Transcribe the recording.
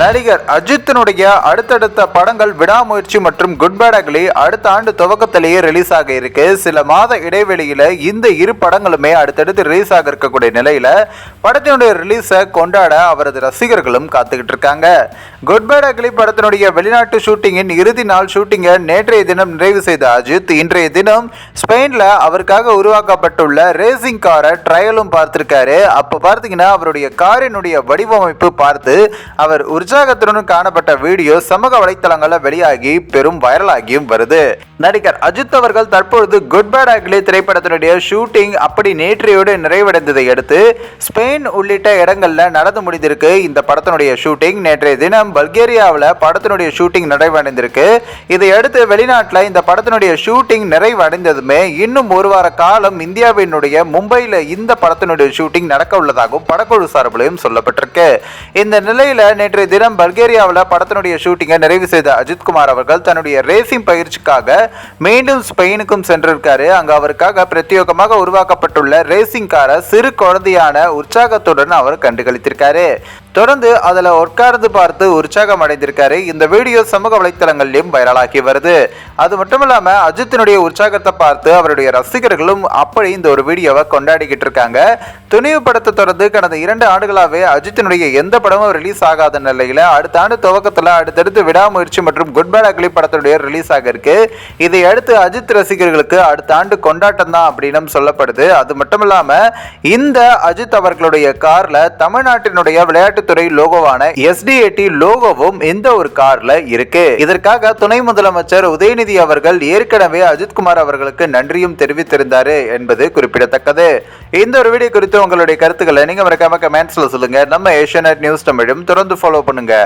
நடிகர் அஜித்தினுடைய அடுத்தடுத்த படங்கள் விடாமுயற்சி மற்றும் குட் பேட் அக்லி அடுத்த ஆண்டு துவக்கத்திலேயே ரிலீஸ் ஆக இருக்கு. சில மாத இடைவெளியில இந்த இரு படங்களுமே அடுத்தடுத்து ரிலீஸ் ஆக இருக்கக்கூடிய நிலையில படத்தினுடைய ரிலீஸை கொண்டாட அவரது ரசிகர்களும் காத்துக்கிட்டு இருக்காங்க. குட் பேட் அக்லி படத்தினுடைய வெளிநாட்டு ஷூட்டிங்கின் இறுதி நாள் ஷூட்டிங்கை நேற்றைய தினம் நிறைவு செய்த அஜித் இன்றைய தினம் ஸ்பெயின்ல அவருக்காக உருவாக்கப்பட்டுள்ள ரேசிங் காரை ட்ரையலும் பார்த்திருக்காரு. அப்போ பார்த்தீங்கன்னா அவருடைய காரினுடைய வடிவமைப்பு பார்த்து அவர் உற்சாகத்துடன் காணப்பட்ட வீடியோ சமூக வலைத்தளங்களில் வெளியாகி பெரும் வைரலாகியும் வருது. நடிகர் அஜித் அவர்கள் தற்பொழுது குட் பேட் அக்லி திரைப்படத்தினுடைய ஷூட்டிங் அப்படி நேற்றையோடு நிறைவடைந்ததை அடுத்து ஸ்பெயின் உள்ளிட்ட இடங்களில் நடந்து முடிந்திருக்கு. இந்த படத்தினுடைய ஷூட்டிங் நேற்றைய தினம் பல்கேரியாவில் படத்தினுடைய ஷூட்டிங் நிறைவடைந்திருக்கு. இதையடுத்து வெளிநாட்டில் இந்த படத்தினுடைய ஷூட்டிங் நிறைவடைந்ததுமே இன்னும் ஒரு வார காலம் இந்தியாவினுடைய மும்பையில் இந்த படத்தினுடைய ஷூட்டிங் நடக்க உள்ளதாகவும் படக்குழு சார்பிலையும் சொல்லப்பட்டிருக்கு. இந்த நிலையில் நேற்றைய தினம் பல்கேரியாவில் படத்தினுடைய ஷூட்டிங்கை நிறைவு செய்த அஜித்குமார் அவர்கள் தன்னுடைய ரேசிங் பயிற்சிக்காக மீண்டும் ஸ்பெயினுக்கும் சென்றிருக்காரு. அங்கு அவருக்காக பிரத்யேகமாக உருவாக்கப்பட்டுள்ள ரேசிங் காரை சிறு குழந்தையான உற்சாகத்துடன் அவர் கண்டுகளித்திருக்காரு. தொடர்ந்து அதில் உட்கார்ந்து பார்த்து உற்சாகம் அடைந்திருக்காரு. இந்த வீடியோ சமூக வலைத்தளங்கள்லையும் வைரலாகி வருது. அது மட்டும் இல்லாம அஜித்தினுடைய உற்சாகத்தை பார்த்து அவருடைய ரசிகர்களும் அப்படி இந்த ஒரு வீடியோவை கொண்டாடிக்கிட்டு இருக்காங்க. துணிவு படத்தை தொடர்ந்து கடந்த இரண்டு ஆண்டுகளாகவே அஜித்தினுடைய எந்த படமும் ரிலீஸ் ஆகாத நிலையில அடுத்த ஆண்டு துவக்கத்தில் அடுத்தடுத்து விடாமுயற்சி மற்றும் குட் பேட் அக்லி படத்துடைய ரிலீஸ் ஆக இருக்கு. இதை அடுத்து அஜித் ரசிகர்களுக்கு அடுத்த ஆண்டு கொண்டாட்டம் தான் அப்படின்னு சொல்லப்படுது. அது மட்டும் இல்லாம இந்த அஜித் அவர்களுடைய கார்ல தமிழ்நாட்டினுடைய விளையாட்டு விளையாட்டுத்துறை லோகோவான எஸ்டிஏடி லோகோவும் இந்த ஒரு கார்ல இருக்கு. இதற்காக துணை முதலமைச்சர் உதயநிதி அவர்கள் ஏற்கனவே அஜித்குமார் அவர்களுக்கு நன்றியும் தெரிவித்திருந்தாரு என்பது குறிப்பிடத்தக்கது. இந்த ஒரு வீடியோ குறித்து உங்களுடைய கருத்துக்களை நீங்க மறக்காம கமெண்ட்ஸ்ல சொல்லுங்க. நம்ம ஏஷியநெட் நியூஸ் தமிழும் தொடர்ந்து ஃபாலோ பண்ணுங்க.